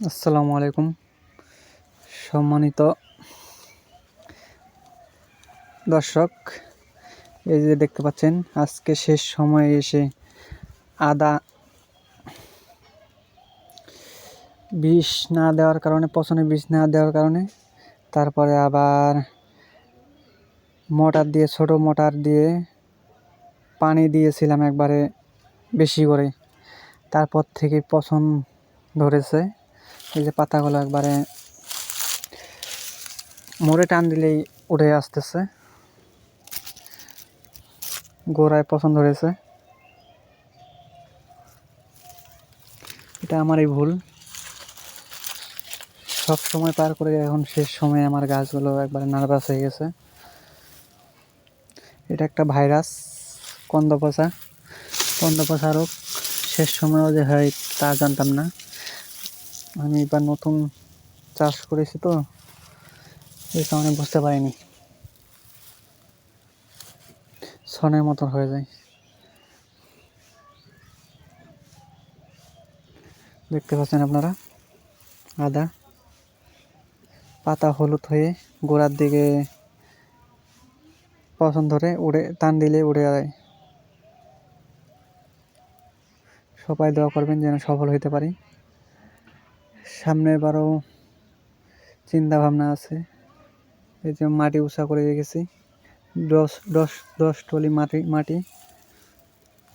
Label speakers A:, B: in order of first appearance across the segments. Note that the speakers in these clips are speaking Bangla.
A: আসসালামু আলাইকুম। সম্মানিত দর্শক, এই যে দেখতে পাচ্ছেন, আজকে শেষ সময়ে এসে আদা বিষ না দেওয়ার কারণে, পচনে বিষ না দেওয়ার কারণে, তারপরে আবার মোটর দিয়ে, ছোট মোটর দিয়ে পানি দিয়েছিলাম একবারে বেশি করে। তারপর থেকে পচন ধরেছে। এই যে পাতাগুলো একবারে মোড়ে টান দিলেই উঠে আসতেছে। গোড়ায় পছন্দ হয়েছে। এটা আমারই ভুল। সব সময় পার করে এখন শেষ সময়ে আমার গাছগুলো একবারে নার্ভাস হয়ে গেছে। এটা একটা ভাইরাস কন্দ পচা কন্দ পচা রোগ। শেষ সময়ও যে হয় তা জানতাম না। আমি এবার নতুন চাষ করেছি তো এই কারণে বুঝতে পারিনি। ছনের মতন হয়ে যায়। দেখতে পাচ্ছেন আপনারা? আদা, পাতা হলুদ হয়ে গোড়ার দিকে পছন্দ ধরে উড়ে, টান দিলে উড়ে যায়। সবাই দোয়া করবেন যেন সফল হতে পারি। সামনের বারও চিন্তা ভাবনা আছে। এই যে মাটি উঁচা করে রেখেছি। দশ দশ দশ টলি মাটি মাটি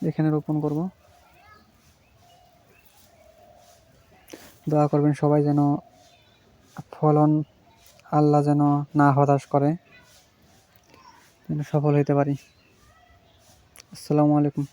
A: এখানে রোপণ করব। দোয়া করবেন সবাই যেন ফলন আল্লাহ যেন না হতাশ করে। যেন সফল হতে পারি। আসসালামু আলাইকুম।